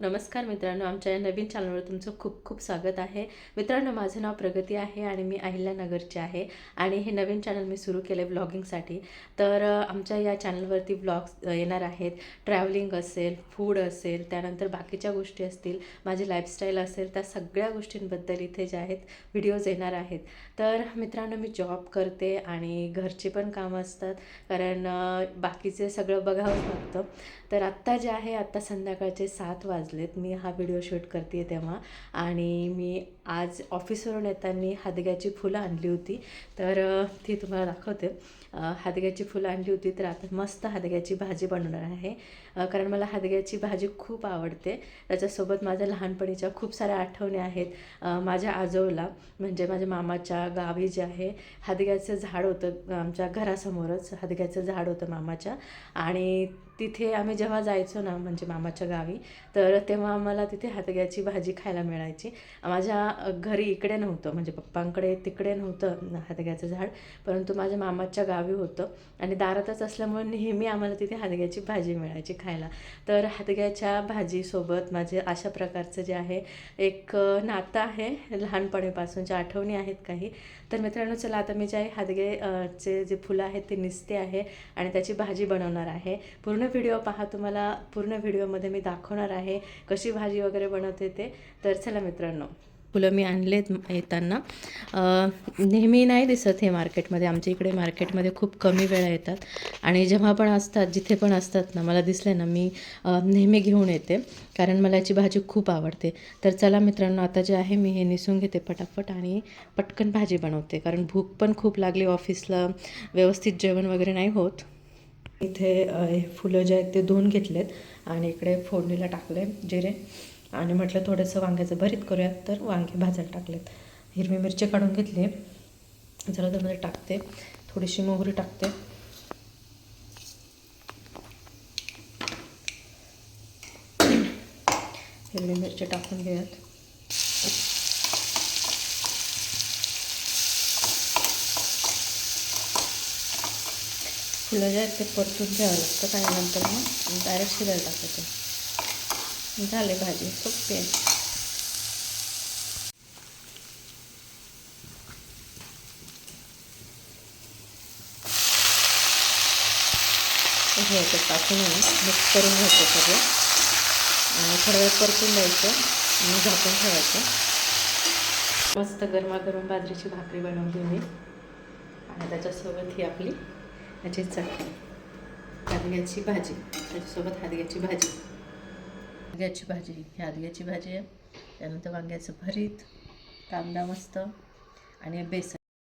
नमस्कार मित्रांनो आमच्या या नवीन चॅनलवर तुमचं खूप खूप स्वागत आहे. मित्रांनो माझं नाव प्रगती आहे आणि मी अहिल्यानगरची आहे. आणि हे नवीन चॅनल मी सुरू केलं आहे ब्लॉगिंगसाठी तर आमच्या या चॅनलवरती ब्लॉग्स येणार आहेत. ट्रॅव्हलिंग असेल फूड असेल त्यानंतर बाकीच्या गोष्टी असतील माझी लाईफस्टाईल असेल त्या सगळ्या गोष्टींबद्दल इथे जे आहेत व्हिडिओज येणार आहेत. तर मित्रांनो मी जॉब करते आणि घरचे पण कामं असतात कारण बाकीचे सगळं बघावंच लागतं. तर आत्ता जे आहे आत्ता संध्याकाळचे सात वाजलेत. मी हा व्हिडिओ शूट करते तेव्हा. आणि मी आज ऑफिसवरून येताना हादग्याची फुलं आणली होती. तर ती तुम्हाला दाखवते. हादग्याची फुलं आणली होती. तर आता मस्त हादग्याची भाजी बनवणार आहे. कारण मला हादग्याची भाजी खूप आवडते. त्याच्यासोबत माझ्या लहानपणीच्या खूप साऱ्या आठवणी आहेत. माझ्या आजोळला म्हणजे माझ्या मामाच्या गावी जे आहे हादग्याचं झाड होतं आमच्या घरासमोरच. हादग्याचं झाड होतं मामाच्या. आणि तिथे आम्ही जेव्हा जायचो ना म्हणजे मामाच्या गावी तर तेव्हा आम्हाला तिथे हातग्याची भाजी खायला मिळायची. माझ्या घरी इकडे नव्हतं म्हणजे पप्पांकडे तिकडे नव्हतं हातग्याचं झाड परंतु माझ्या मामाच्या गावी होतं. आणि दारातच असल्यामुळे नेहमी आम्हाला तिथे हातग्याची भाजी मिळायची खायला. तर हातग्याच्या भाजीसोबत माझे अशा प्रकारचं जे आहे एक नातं आहे. लहानपणीपासूनच्या आठवणी आहेत काही. तर मित्रांनो चला आता मी जे आहे हादगे चे जे फुलं आहेत ते निसते आहे आणि त्याची भाजी बनवणार आहे. पूर्ण व्हिडिओ पहा तुम्हाला पूर्ण व्हिडिओमध्ये मी दाखवणार आहे कशी भाजी वगैरे बनवते ते. तर चला मित्रांनो फुलं मी आणलेत येताना. नेहमी नाही दिसत हे मार्केटमध्ये आमच्या इकडे मार्केटमध्ये खूप कमी वेळा येतात. आणि जेव्हा पण असतात जिथे पण असतात ना मला दिसले ना मी नेहमी घेऊन येते कारण मला याची भाजी खूप आवडते. तर चला मित्रांनो आता जे आहे मी हे निसून घेते पटापट आणि पटकन भाजी बनवते कारण भूक पण खूप लागली ऑफिसला व्यवस्थित जेवण वगैरे नाही होत. इथे फुलं जे आहेत ते धुवून घेतलेत आणि इकडे फोडणीला टाकले जिरे. आणि म्हटलं थोडंसं वांग्याचं भरीत करूयात तर वांगे भाजायला टाकलेत. हिरवी मिरची काढून घेतली जरा त्यामध्ये टाकते. थोडीशी मोहरी टाकते. हिरवी मिरची टाकून घेऊयात. फुलं जे आहेत ते परतून घ्यावं लागतं आणि नंतर मग. डायरेक्ट शिजायला टाकायचं. झाले भाजी. सोपी आहे. घ्यायचं टाकून मिक्स करून घ्यायचं सगळं. आणि थोडा वेळ परतून द्यायचं. आणि झाकून ठेवायचं. मस्त गरमागरम बाजरीची भाकरी बनवली मी आणि त्याच्यासोबत ही आपली याची चटणी. हादग्याची भाजी. त्याच्यासोबत हादग्याची भाजी. हादग्याची भाजी. ही हादग्याची भाजी आहे. त्यानंतर वांग्याचं भरीत. कांदा मस्त. आणि बेसन.